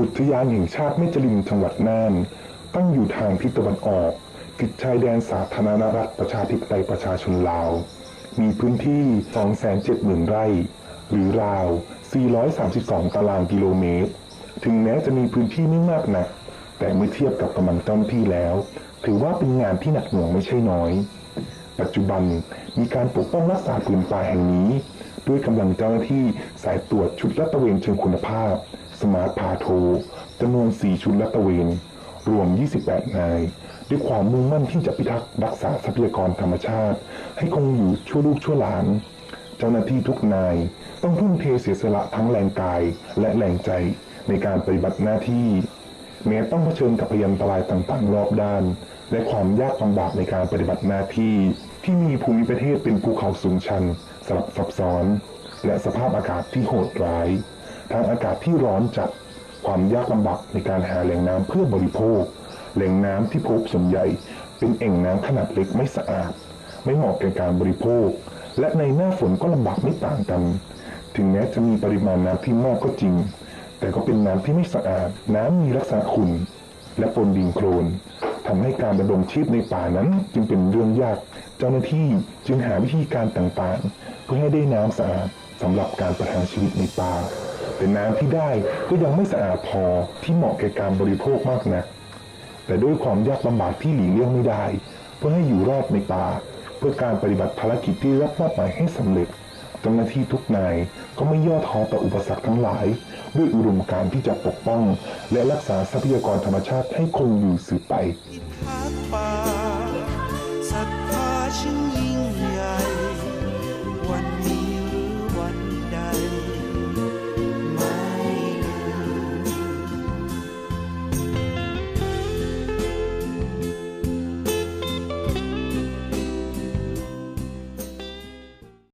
อุทยานแห่งชาติแม่จริมจังหวัดน่าน ตั้งอยู่ทางทิศตะวันออก ติดชายแดนสาธารณรัฐประชาธิปไตยประชาชนลาว มีพื้นที่ 270,000 ไร่ หรือราว 432 ตารางกิโลเมตร ถึงแม้จะมีพื้นที่ไม่มากนัก แต่เมื่อเทียบกับกำลังเจ้าหน้าที่แล้ว ถือว่าเป็นงานที่หนักหน่วงไม่ใช่น้อย ปัจจุบันมีการปกป้องรักษาผืนป่าแห่งนี้ ด้วยกำลังเจ้าหน้าที่สายตรวจชุดลาดตะเวนเชิงคุณภาพ สมาร์ทพาโทจำนวน 4 ชุดลาดตะเวน รวม 28 นาย ด้วยความมุ่งมั่นที่จะพิทักษ์รักษาทรัพยากรธรรมชาติ ให้คงอยู่ชั่วลูกชั่วหลาน เจ้าหน้าที่ทุกนายต้องทุ่มเทเสียสละทั้งแรงกายและแรงใจในการปฏิบัติหน้าที่ แม้ต้องเผชิญกับพยันตรายต่างๆ รอบด้าน และความยากลำบากในการปฏิบัติหน้าที่ ที่มีภูมิประเทศเป็นภูเขาสูงชันสลับซับซ้อน และสภาพอากาศที่โหดร้าย ทางอากาศที่ร้อนจัดความยากลำบากในการหาแหล่งน้ำเพื่อบริโภค แหล่งน้ำที่พบส่วนใหญ่ เป็นแอ่งน้ำขนาดเล็กไม่สะอาด ไม่เหมาะแก่การบริโภค และในหน้าฝนก็ลำบากไม่ต่างกัน ถึงแม้จะมีปริมาณน้ำที่มากก็จริง แต่ก็เป็นน้ำที่ไม่สะอาด น้ำมีลักษณะขุ่นและปนดินโคลนทำให้การดำรงชีพในป่านั้นจึงเป็นเรื่องยาก เจ้าหน้าที่จึงหาวิธีการต่างๆ เพื่อให้ได้น้ำสะอาดสำหรับการประทังชีวิตในป่า แต่น้ำที่ได้ก็ยังไม่สะอาดพอที่เหมาะแก่การบริโภคมากนัก แต่ด้วยความยากลำบากที่หลีกเลี่ยงไม่ได้ เพื่อให้อยู่รอดในป่า เพื่อการปฏิบัติภารกิจที่รับมอบหมายให้สำเร็จเจ้าหน้าที่ทุกนายก็ไม่ย่อท้อต่ออุปสรรคทั้งหลาย ด้วยอุดมการที่จะปกป้อง และรักษาทรัพยากรธรรมชาติให้คงอยู่สืบไป